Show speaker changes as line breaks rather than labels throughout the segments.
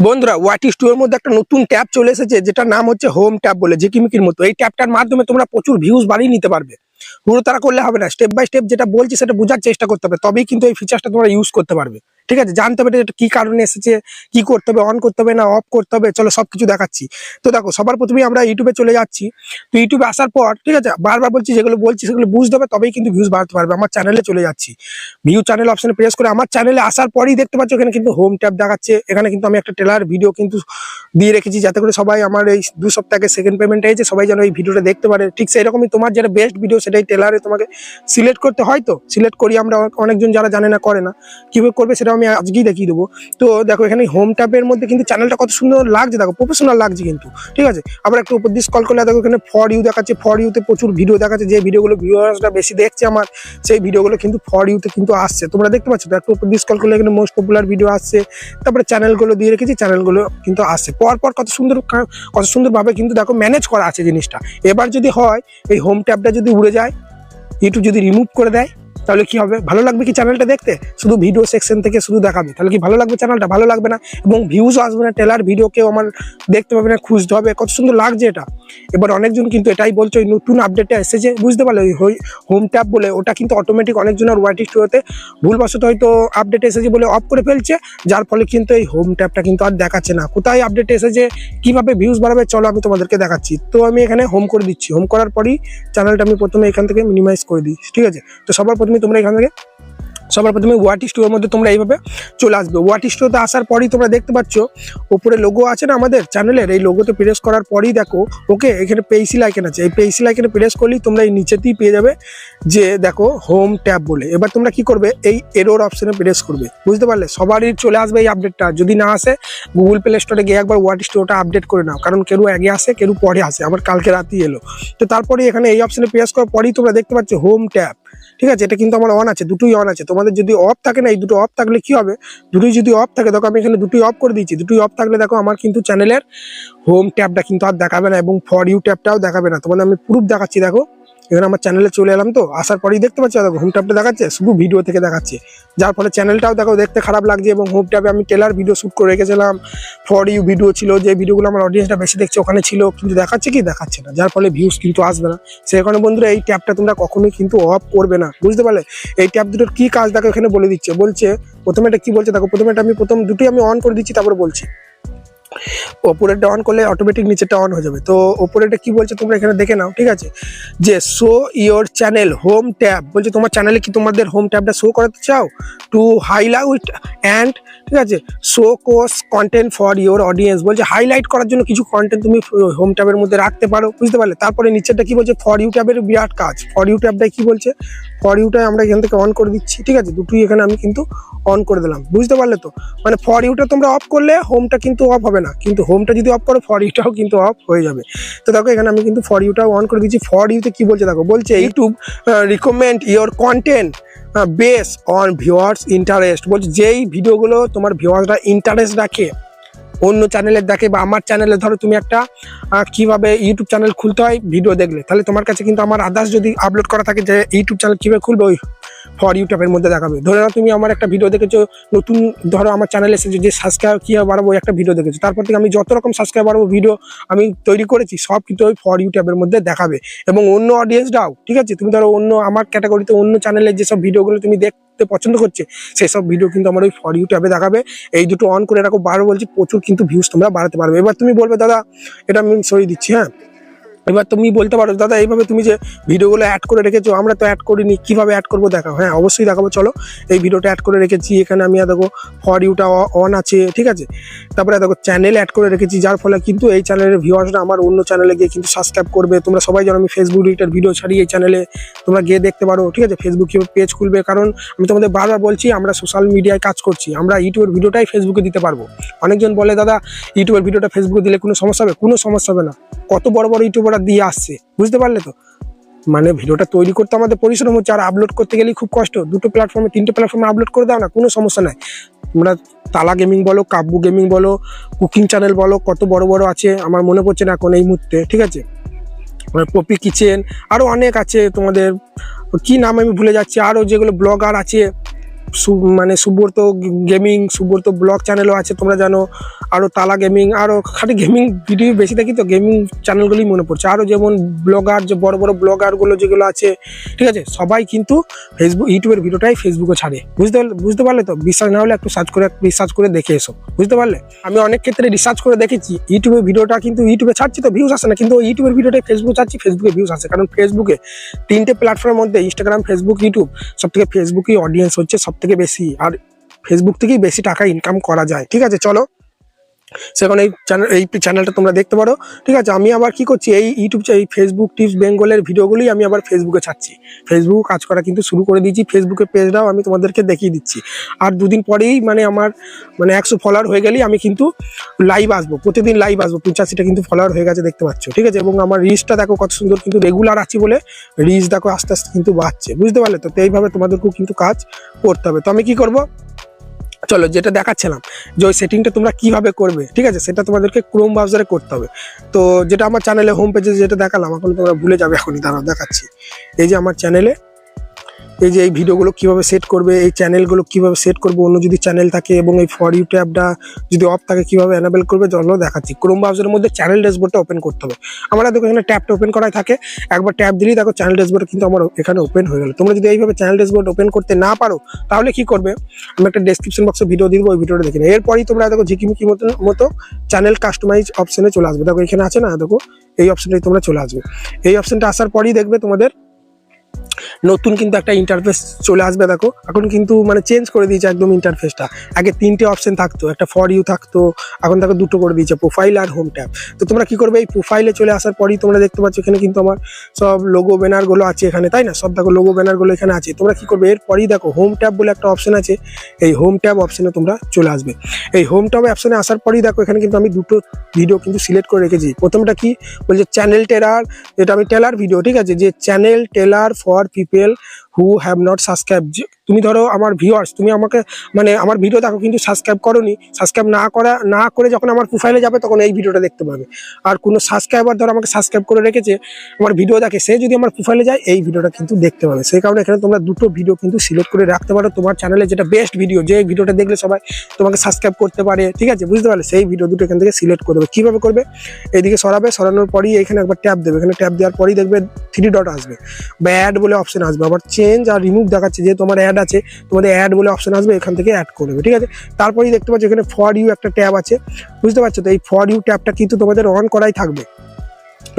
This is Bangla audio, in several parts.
বন্ধুরা ওয়াটি স্টোর মধ্যে একটা নতুন ট্যাব চলে এসেছে, যেটার নাম হচ্ছে হোম ট্যাব বলে, ঝিকিমিকির মতো। এই ট্যাবটার মাধ্যমে তোমরা প্রচুর ভিউজ বাড়িয়ে নিতে পারবে। পুরো তারা করলে হবে না। স্টেপ বাই স্টেপ যেটা বলছি, সেটা বোঝার চেষ্টা করতে হবে। তবেই কিন্তু এই ফিচারটা তোমরা ইউজ করতে পারবে। ঠিক আছে? জানতে হবে এটা কি কারণে এসেছে, কি করতে হবে অন করতে হবে না অফ করতে হবে, চলো সবকিছু দেখাচ্ছি। তো দেখো, সবার প্রথমেই আমরা ইউটিউবে চলে যাচ্ছি। তো ইউটিউবে আসার পর, ঠিক আছে, বারবার বলছি, যেগুলো বলছি সেগুলো বুঝতে হবে, তবেই কিন্তু ভিউজ বাড়তে পারবে। আমার চ্যানেলে চলে যাচ্ছি। ভিউ চ্যানেল অপশনে প্রেস করে আমার চ্যানেলে আসার পরেই দেখতে পাচ্ছ, এখানে কিন্তু হোম ট্যাব দেখাচ্ছে। এখানে কিন্তু আমি একটা ট্রেলার ভিডিও কিন্তু দিয়ে রেখেছি, যাতে করে সবাই আমার এই দু সপ্তাহে সেকেন্ড পেমেন্ট হয়েছে, সবাই যেন এই ভিডিওটা দেখতে পারে। ঠিক সেরকমই তোমার যেটা বেস্ট ভিডিও সেটাই ট্রেলারে তোমাকে সিলেক্ট করতে হয় তো? সিলেক্ট করি আমরা, অনেকজন যারা জানে না, করে না। কীভাবে করবে সেটা আমি আজকেই দেখিয়ে দেবো। তো দেখো এখানে হোম ট্যাবের মধ্যে কিন্তু চ্যানেলটা কত সুন্দর লাগছে। দেখো প্রফেশনাল লাগছে কিন্তু, ঠিক আছে? আবার একটু উপর দিয়ে স্কল করলে দেখো এখানে ফর ইউ দেখাচ্ছে। ফর ইউতে প্রচুর ভিডিও দেখাচ্ছে। যে ভিডিওগুলো ভিউয়ার্সরা বেশি দেখছে আমার, সেই ভিডিওগুলো কিন্তু ফর ইউতে কিন্তু আসছে। তোমরা দেখতে পাচ্ছ তো, একটু উপর দিয়ে স্কল করলে এখানে মোস্ট পপুলার ভিডিও আসছে। তারপরে চ্যানেলগুলো দিয়ে রেখেছি চ্যানেলগুলো কিন্তু আসছে। পর পর কত সুন্দর কত সুন্দরভাবে কিন্তু দেখো ম্যানেজ করা আছে জিনিসটা। এবার যদি হয়, এই হোম ট্যাবটা যদি উড়ে যায় ইউটিউব যদি রিমুভ করে দেয় তাহলে কি হবে? ভালো লাগবে কি চ্যানেলটা দেখতে? শুধু ভিডিও সেকশন থেকে শুধু দেখাবে। তাহলে কি ভালো লাগবে চ্যানেলটা ভালো লাগবে না। এবং ভিউজও আসবে না। টেলার ভিডিও কেউ আমার দেখতে পাবে না। খুঁজতে হবে। কত সুন্দর লাগছে এটা। এবার অনেকজন কিন্তু এটাই বলছে, ওই নতুন আপডেটটা এসেছে, বুঝতে পারলে ওই হোম ট্যাব বলে, ওটা কিন্তু অটোমেটিক অনেকজনের ওয়াইটি স্টুডিওতে ভুলবশত হয়তো আপডেট এসেছে বলে অফ করে ফেলছে, যার ফলে কিন্তু এই হোম ট্যাবটা কিন্তু আর দেখাচ্ছে না। কোথায় আপডেট এসেছে, কীভাবে ভিউজ বাড়াবে, চলো আমি তোমাদেরকে দেখাচ্ছি। তো আমি এখানে হোম করে দিচ্ছি। হোম করার পরই চ্যানেলটা আমি প্রথমে এখান থেকে মিনিমাইজ করে দিই, ঠিক আছে? তো সবার প্রথমে তোমরা এখান থেকে সবার প্রথমে ওয়াটি স্টোরের মধ্যে তোমরা এইভাবে চলে আসবে। ওয়াটি স্টোরতে আসার পরেই তোমরা দেখতে পাচ্ছ ওপরে লোগো আছে না আমাদের চ্যানেলের এই লোগোতে প্রেস করার পরেই দেখো, ওকে, এখানে পেইসিল আইকন আছে। এই পেইসিল আইকনে প্রেস করলেই তোমরা এই নিচেতেই পেয়ে যাবে যে দেখো হোম ট্যাব বলে। এবার তোমরা কি করবে? এই এরোর অপশানে প্রেস করবে। বুঝতে পারলে? সবারই চলে আসবে এই আপডেটটা যদি না আসে গুগল প্লে স্টোরে গিয়ে একবার ওয়াটি স্টোরটা আপডেট করে নাও। কারণ কেউ আগে আসে কেউ পরে আসে। আবার কালকে রাতেই এলো। তো তারপরে এখানে এই অপশানে প্রেস করার পরেই তোমরা দেখতে পাচ্ছ হোম ট্যাব ঠিক আছে? এটা কিন্তু আমার অন আছে, দুটোই অন আছে। তোমাদের যদি অফ থাকে না, এই দুটো অফ থাকলে কি হবে? দুটোই যদি অফ থাকে, দেখো আমি এখানে দুটোই অফ করে দিয়েছি। দুটোই অফ থাকলে দেখো আমার কিন্তু চ্যানেলের হোম ট্যাবটা কিন্তু আর দেখাবে না এবং ফর ইউ ট্যাবটাও দেখাবে না। তোমাদের আমি প্রুফ দেখাচ্ছি, দেখো। এখানে আমার চ্যানেলে চলে এলাম তো, আসার পরেই দেখতে পাচ্ছি, দেখো হোম ট্যাবটা দেখাচ্ছে, শুধু ভিডিও থেকে দেখাচ্ছে। যার ফলে চ্যানেলটাও দেখো, দেখতে খারাপ লাগছে এবং হোম ট্যাবে আমি টেলার ভিডিও শ্যুট করে রেখেছিলাম। ফর ইউ ভিডিও ছিল, যে ভিডিওগুলো আমার অডিয়েন্সটা বেশি দেখছে, ওখানে ছিল, কিন্তু দেখাচ্ছে কি? দেখাচ্ছে না। যার ফলে ভিউজ কিন্তু আসবে না। সেই কারণে বন্ধুরা, এই ট্যাবটা তোমরা কখনোই কিন্তু অফ করবে না। বুঝতে পারলে? এই ট্যাব দুটোর কী কাজ দেখো, এখানে বলে দিচ্ছে। বলছে, প্রথমে এটা কী বলছে? দেখো, প্রথমে আমি, প্রথম দুটোই আমি অন করে দিচ্ছি, তারপরে বলছি। ওপরেরটা অন করলে অটোমেটিক নিচেরটা অন হয়ে যাবে। তো ওপরেরটা কি বলছে তোমরা এখানে দেখে নাও, ঠিক আছে? যে show your channel home tab বলছে তোমার চ্যানেলে কি তোমাদের হোম ট্যাবটা শো করাতে চাও? টু হাইলাইট অ্যান্ড ঠিক আছে? Show course content for your audience বলছে হাইলাইট করার জন্য কিছু কন্টেন্ট তুমি হোম ট্যাবের মধ্যে রাখতে পারো, বুঝতে পারলে? তারপরে নিচেরটা কি বলছে? ফর ইউ ট্যাবের বিরাট কাজ। ফর ইউ ট্যাবটাই কি বলছে? ফর ইউটাই আমরা এখান থেকে অন করে দিচ্ছি, ঠিক আছে? দুটোই এখানে আমি কিন্তু অন করে দিলাম, বুঝতে পারলে তো? মানে ফর ইউটা তোমরা অফ করলে হোমটা কিন্তু অফ হবে না। কিন্তু হোমটা যদি অফ করো ফর ইউটাও কিন্তু অফ হয়ে যাবে। তো দেখো, এখানে আমি কিন্তু ফর ইউটাও অন করে দিচ্ছি ফর ইউতে কি বলছে দেখো, বলছে YouTube recommend your content base on viewers interest বলছে, যেই ভিডিওগুলো তোমার ভিওয়ার্সরা ইন্টারেস্ট রাখে, অন্য চ্যানেলের দেখে বা আমার চ্যানেলে ধরো তুমি একটা কীভাবে ইউটিউব চ্যানেল খুলতে হয় ভিডিও দেখলে। তাহলে তোমার কাছে কিন্তু আমার আদার্স যদি আপলোড করা থাকে, যে ইউটিউব চ্যানেল কীভাবে খুলবে, ওই ফর ইউটিউবের মধ্যে দেখাবে। ধরে নাও তুমি আমার একটা ভিডিও দেখেছ, নতুন, ধরো আমার চ্যানেলে এসেছে যে সাবস্ক্রাইব কীভাবে বাড়াবো, একটা ভিডিও দেখেছ। তারপর থেকে আমি যত রকম সাবস্ক্রাইব বাড়াবো ভিডিও আমি তৈরি করেছি, সব কিন্তু ওই ফর ইউটিউবের মধ্যে দেখাবে। এবং অন্য অডিয়েন্সরাও ঠিক আছে? তুমি ধরো অন্য, আমার ক্যাটাগরিতে অন্য চ্যানেলের যেসব ভিডিওগুলো তুমি দেখতে পছন্দ করছে, সেসব ভিডিও কিন্তু আমার ওই ফর ইউটিউবে দেখাবে। এই দুটো অন করে রাখো, বারো বলছি প্রচুর কিন্তু ভিউজ তোমরা বাড়াতে পারবে। এবার তুমি বলবে, দাদা, এটা আমি সরিয়ে দিচ্ছি হ্যাঁ? এবার তুমি বলতে পারো, দাদা, এইভাবে তুমি যে ভিডিওগুলো অ্যাড করে রেখেছো, আমরা তো অ্যাড করিনি, কীভাবে অ্যাড করব দেখাও? হ্যাঁ অবশ্যই দেখাবো, চলো। এই ভিডিওটা অ্যাড করে রেখেছি, এখানে আমি দেখো ফর ইউটা অন আছে, ঠিক আছে? তারপরে দেখো চ্যানেল অ্যাড করে রেখেছি, যার ফলে কিন্তু এই চ্যানেলের ভিউয়ার্সরা আমার অন্য চ্যানেলে গিয়ে কিন্তু সাবস্ক্রাইব করবে। তোমরা সবাই জানো আমি ফেসবুক রিটার ভিডিও ছাড়ি এই চ্যানেলে তোমরা গিয়ে দেখতে পারো, ঠিক আছে? ফেসবুক কীভাবে পেজ খুলবে, কারণ আমি তোমাদের বারবার বলছি, আমরা সোশ্যাল মিডিয়ায় কাজ করছি, আমরা ইউটিউবের ভিডিওটাই ফেসবুকে দিতে পারব। অনেকজন বলে, দাদা ইউটিউবের ভিডিওটা ফেসবুকে দিলে কোনো সমস্যা হবে? কোনো সমস্যা হবে না। কত বড় বড় ইউটিউবাররা দিয়ে আসছে, বুঝতে পারলে তো? মানে ভিডিওটা তৈরি করতে আমাদের পরিশ্রম হচ্ছে আর আপলোড করতে গেলেই খুব কষ্ট। দুটো প্ল্যাটফর্মে তিনটে প্ল্যাটফর্মে আপলোড করে দাও না, কোনো সমস্যা নাই। তোমরা তালা গেমিং বলো কাব্বু গেমিং বলো কুকিং চ্যানেল বলো, কত বড় বড় আছে, আমার মনে পড়ছে না এখন এই মুহূর্তে, ঠিক আছে? পপি কিচেন আরও অনেক আছে তোমাদের। কি নাম আমি ভুলে যাচ্ছি আরও যেগুলো ব্লগার আছে মানে সুব্রত গেমিং, সুব্রত ব্লগ চ্যানেলও আছে, তোমরা জানো। আরও তালা গেমিং আরও খালি গেমিং ভিডিও বেশি দেখি তো, গেমিং চ্যানেলগুলোই মনে পড়ছে। আরও যেমন ব্লগার, যে বড় বড় ব্লগারগুলো যেগুলো আছে, ঠিক আছে? সবাই কিন্তু ফেসবুক ইউটিউবের ভিডিওটাই ফেসবুকে ছাড়ে। বুঝতে পারলে বুঝতে পারলে তো? বিশ্বাস না হলে একটু সার্চ করে রিসার্চ করে দেখে এসো। বুঝতে পারলে? আমি অনেক ক্ষেত্রে রিসার্চ করে দেখেছি ইউটিউবের ভিডিওটা কিন্তু ইউটিউবে ছাড়ছি তো ভিউজ আসে না, কিন্তু ইউটিউবের ভিডিওটাই ফেসবুকে ছাড়ছি ফেসবুকে ভিউজ আসে। কারণ ফেসবুকে তিনটে প্ল্যাটফর্মের মধ্যে ইনস্টাগ্রাম ফেসবুক ইউটিউব সব থেকে ফেসবুকই অডিয়েন্স হচ্ছে সব থেকে বেশি আর ফেসবুক থেকেই বেশি টাকা ইনকাম করা যায়। ঠিক আছে চলো। সেখানে এই চ্যানেল এই চ্যানেলটা তোমরা দেখতে পারো। ঠিক আছে, আমি আবার কি করছি, এই ইউটিউব এই ফেসবুক টিপস বেঙ্গলের ভিডিওগুলি আমি আবার ফেসবুকে ছাড়ছি। ফেসবুক কাজ করা কিন্তু শুরু করে দিয়েছি ফেসবুকে পেজটাও আমি তোমাদেরকে দেখিয়ে দিচ্ছি। আর দুদিন পরেই মানে আমার মানে একশো ফলোয়ার হয়ে গেলেই আমি কিন্তু লাইভ আসব, প্রতিদিন লাইভ আসব। পঁচাশিটা কিন্তু ফলোয়ার হয়ে গেছে, দেখতে পাচ্ছ। ঠিক আছে, এবং আমার রিচটা দেখো কত সুন্দর কিন্তু রেগুলার আছি বলে রিচ দেখো আস্তে আস্তে কিন্তু বাড়ছে। বুঝতে পারলে তো? তো এইভাবে তোমাদেরকেও কিন্তু কাজ করতে হবে। তো আমি কি করব? চলো যেটা দেখাচ্ছিলাম যে ওই সেটিংটা তোমরা কীভাবে করবে, ঠিক আছে? সেটা তোমাদেরকে ক্রোম ব্রাউজারে করতে হবে। তো যেটা আমার চ্যানেলে হোম পেজে যেটা দেখালাম, এখন তোমরা ভুলে যাবে, এখনই দাঁড়াও, দেখাচ্ছি। এই যে আমার চ্যানেলে এই যে এই ভিডিওগুলো কীভাবে সেট করবে, এই চ্যানেলগুলো কীভাবে সেট করবে, অন্য যদি চ্যানেল থাকে এবং এই ফর ইউ ট্যাবটা যদি অফ থাকে কীভাবে এনাবেল করবে চলো দেখাচ্ছি। ক্রোম ব্রাউজারের মধ্যে চ্যানেল ড্যাশবোর্ডটা ওপেন করতে হবে। আমরা দেখো এখানে ট্যাবটা ওপেন করাই থাকে। একবার ট্যাব দিলেই দেখো চ্যানেল ড্যাশবোর্ড কিন্তু আমার এখানে ওপেন হয়ে গেল। তোমরা যদি এইভাবে চ্যানেল ড্যাশবোর্ড ওপেন করতে না পারো, তাহলে কি করবে? আমি একটা ডেসক্রিপশন বক্সে ভিডিও দিয়ে দেবো, ওই ভিডিওটা দেখে এরপরই তোমরা দেখো ঝিকিমিকি মতো মতো চ্যানেল কাস্টমাইজ অপশনে চলে আসবে। দেখো এখানে আছে না, দেখো, এই অপশনটাই তোমরা চলে আসবে। এই অপশনটা আসার পরই দেখবে তোমাদের নতুন কিন্তু একটা ইন্টারফেস চলে আসবে, দেখো। এখন কিন্তু মানে চেঞ্জ করে দিয়েছে একদম ইন্টারফেসটা আগে তিনটে অপশন থাকতো, একটা ফর ইউ থাকতো, এখন দেখো দুটো করে দিয়েছে প্রোফাইল আর হোম ট্যাব তো তোমরা কি করবে, এই প্রোফাইলে চলে আসার পরই তোমরা দেখতে পাচ্ছ এখানে কিন্তু আমার সব লোগো ব্যানারগুলো আছে এখানে, তাই না? সব দেখো লোগো ব্যানারগুলো এখানে আছে। তোমরা কি করবে, এরপরই দেখো হোম ট্যাব বলে একটা অপশন আছে, এই হোম ট্যাব অপশনে তোমরা চলে আসবে। এই হোম ট্যাব অপশনে আসার পরই দেখো এখানে কিন্তু আমি দুটো ভিডিও কিন্তু সিলেক্ট করে রেখেছি। প্রথমটা কি? বলছে চ্যানেল টেলার যেটা আমি টেলার ভিডিও ঠিক আছে? যে channel trailer for people who have not subscribe তুমি ধরো আমার ভিউয়ার্স তুমি আমাকে মানে আমার ভিডিও দেখো কিন্তু সাবস্ক্রাইব করোনি। সাবস্ক্রাইব না করা, না করে যখন আমার প্রোফাইলে যাবে তখন এই ভিডিওটা দেখতে পাবে। আর কোনো সাবস্ক্রাইবার ধরো আমাকে সাবস্ক্রাইব করে রেখেছে, আমার ভিডিও দেখে সে যদি আমার প্রোফাইলে যায়, এই ভিডিওটা কিন্তু দেখতে পাবে। সেই কারণে এখানে তোমরা দুটো ভিডিও কিন্তু সিলেক্ট করে রাখতে পারো। তোমার চ্যানেলে যেটা বেস্ট ভিডিও যে ভিডিওটা দেখলে সবাই তোমাকে সাবস্ক্রাইব করতে পারে। ঠিক আছে? বুঝতে পারলে? সেই ভিডিও দুটো এখান থেকে সিলেক্ট করে দেবে। কীভাবে করবে? এইদিকে সরাবে, সরানোর পরই এখানে একবার ট্যাপ দেবে। এখানে ট্যাপ দেওয়ার পরই দেখবে থ্রি ডট আসবে। বা অ্যাড বলে অপশন আসবে। আবার চেঞ্জ আর রিমুভ দেখাচ্ছে যে তোমার অ্যাড আছে, তোমাদের অ্যাড বলে অপশন আসবে, এখান থেকে অ্যাড করবে ঠিক আছে? তারপরেই দেখতে পাচ্ছ এখানে ফর ইউ একটা ট্যাব আছে, বুঝতে পারছ? তো এই ফর ইউ ট্যাবটা কিন্তু তোমাদের অন করাই থাকবে।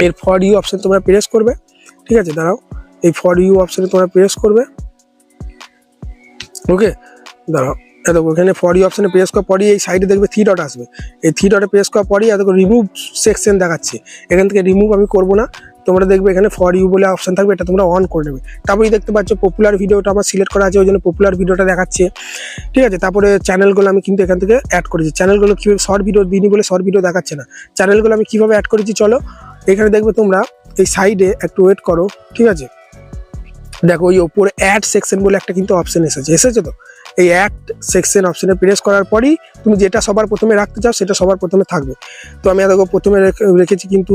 এর ফর ইউ অপশন তোমরা প্রেস করবে, ঠিক আছে? দাঁড়াও, এই ফর ইউ অপশনে তোমরা প্রেস করবে। ওকে দাঁড়াও এত ওখানে ফর ইউ অপশনে প্রেস করার পরই এই সাইডে দেখবে থ্রি ডট আসবে। এই থ্রি ডটে প্রেস করার পরই এত রিমুভ সেকশন দেখাচ্ছে। এখান থেকে রিমুভ আমি করব না। তোমরা দেখবে এখানে ফর ইউ বলে অপশান থাকবে, এটা তোমরা অন করে নেবে। তারপরেই দেখতে পাচ্ছ পপুলার ভিডিওটা আমার সিলেক্ট করা আছে, ওই জন্য পপুলার ভিডিওটা দেখাচ্ছে। ঠিক আছে, তারপরে চ্যানেলগুলো আমি কিন্তু এখান থেকে অ্যাড করেছি। চ্যানেলগুলো কীভাবে শর্ট ভিডিও দিইনি বলে শর্ট ভিডিও দেখাচ্ছে না। চ্যানেলগুলো আমি কীভাবে অ্যাড করেছি চলো, এখানে দেখবে তোমরা এই সাইডে একটু ওয়েট করো, ঠিক আছে? দেখো ওই ওপরে অ্যাড সেকশন বলে একটা কিন্তু অপশন এসেছে এসেছে তো? এই অ্যাড সেকশন অপশনে প্রেস করার পরই তুমি যেটা সবার প্রথমে রাখতে চাও সেটা সবার প্রথমে থাকবে। তো আমি দেখো প্রথমে রেখেছি কিন্তু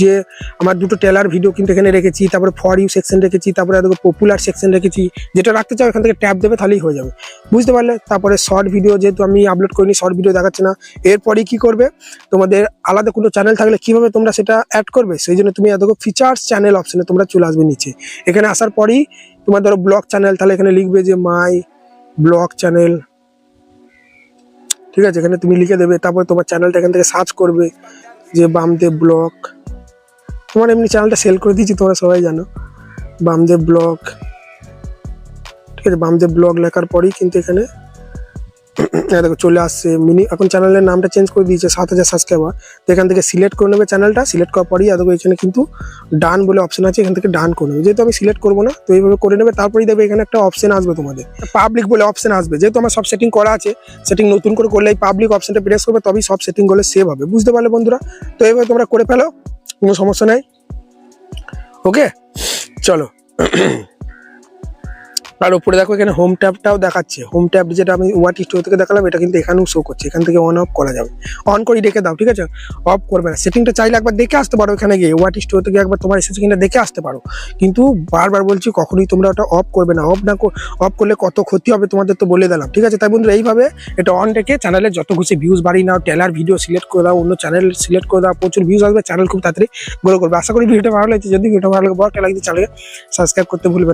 যে আমার দুটো টেলার ভিডিও কিন্তু এখানে রেখেছি, তারপরে ফর ইউ সেকশন রেখেছি, তারপরে দেখো পপুলার সেকশন রেখেছি। যেটা রাখতে চাও এখান থেকে ট্যাপ দেবে, তাহলেই হয়ে যাবে। বুঝতে পারলে? তারপরে শর্ট ভিডিও যেহেতু আমি আপলোড করিনি শর্ট ভিডিও দেখাচ্ছে না। এরপরেই কি করবে? তোমাদের আলাদা কোনো চ্যানেল থাকলে কীভাবে তোমরা সেটা অ্যাড করবে? সেই জন্য তুমি দেখো ফিচার্স চ্যানেল অপশনে তোমরা চলে আসবে নিচে। এখানে আসার পরেই তোমার ধরো ব্লগ চ্যানেল তাহলে এখানে লিখবে যে মাই ব্লগ চ্যানেল। ঠিক আছে, এখানে তুমি লিখে দেবে, তারপরে তোমার চ্যানেলটা এখান থেকে সার্চ করবে যে বামদেব ব্লগ। তোমার এমনি চ্যানেলটা সেল করে দিয়েছি, তোমরা সবাই জানো। বামদেব ব্লগ। ঠিক আছে, বামদেব ব্লগ লেখার পরেই কিন্তু এখানে দেখো, চলে আসছে মিনি। এখন চ্যানেলের নামটা চেঞ্জ করে দিয়েছে, সাত হাজার সাবস্ক্রাইবার তো এখান থেকে সিলেক্ট করে নেবে চ্যানেলটা সিলেক্ট করার পরেই, দেখো, এখানে কিন্তু ডান বলে অপশন আছে, এখান থেকে ডান করে নেবে। যেহেতু আমি সিলেক্ট করব না, তো এইভাবে করে নেবে। তারপরেই দেখবে এখানে একটা অপশন আসবে তোমাদের। পাবলিক বলে অপশন আসবে। যেহেতু আমার সব সেটিং করা আছে সেটিং নতুন করে করলে এই পাবলিক অপশনটা প্রেস করবে, তবেই সব সেটিংগুলো সেভ হবে। বুঝতে পারলে বন্ধুরা? তো এইভাবে তোমরা করে ফেলো, কোনো সমস্যা নাই। ওকে চলো। আর উপরে দেখো এখানে হোম ট্যাবটাও দেখাচ্ছে। হোম ট্যাব যেটা আমি ওয়াট স্টোর থেকে দেখালাম, এটা কিন্তু এখানেও শো করছে। এখান থেকে অন অফ করা যাবে। অন করে রেখে দাও, ঠিক আছে? অফ করবে না। সেটিংটা চাইলে একবার দেখে আসতে পারো এখানে গিয়ে। ওয়াট স্টোর থেকে একবার তোমার এসেছে কিনা দেখে আসতে পারো। কিন্তু বারবার বলছি, কখনোই তোমরা ওটা অফ করবে না। অফ না অফ করলে কত ক্ষতি হবে তোমাদের তো বলে দিলাম, ঠিক আছে? তাই বন্ধুরা, এইভাবে এটা অন রেখে চ্যানেলে যত খুশি ভিউজ বাড়িয়ে নাও টেলার ভিডিও সিলেক্ট করে দাও, অন্য চ্যানেল সিলেক্ট করে দাও, প্রচুর ভিউজ আসবে চ্যানেল খুব তাড়াতাড়ি গ্রো করবে। আশা করি ভিডিওটা ভালো লাগছে। যদি ভিডিওটা ভালো লাগে, বড় টেলার চ্যানেলকে সাবস্ক্রাইব করতে ভুলবে না।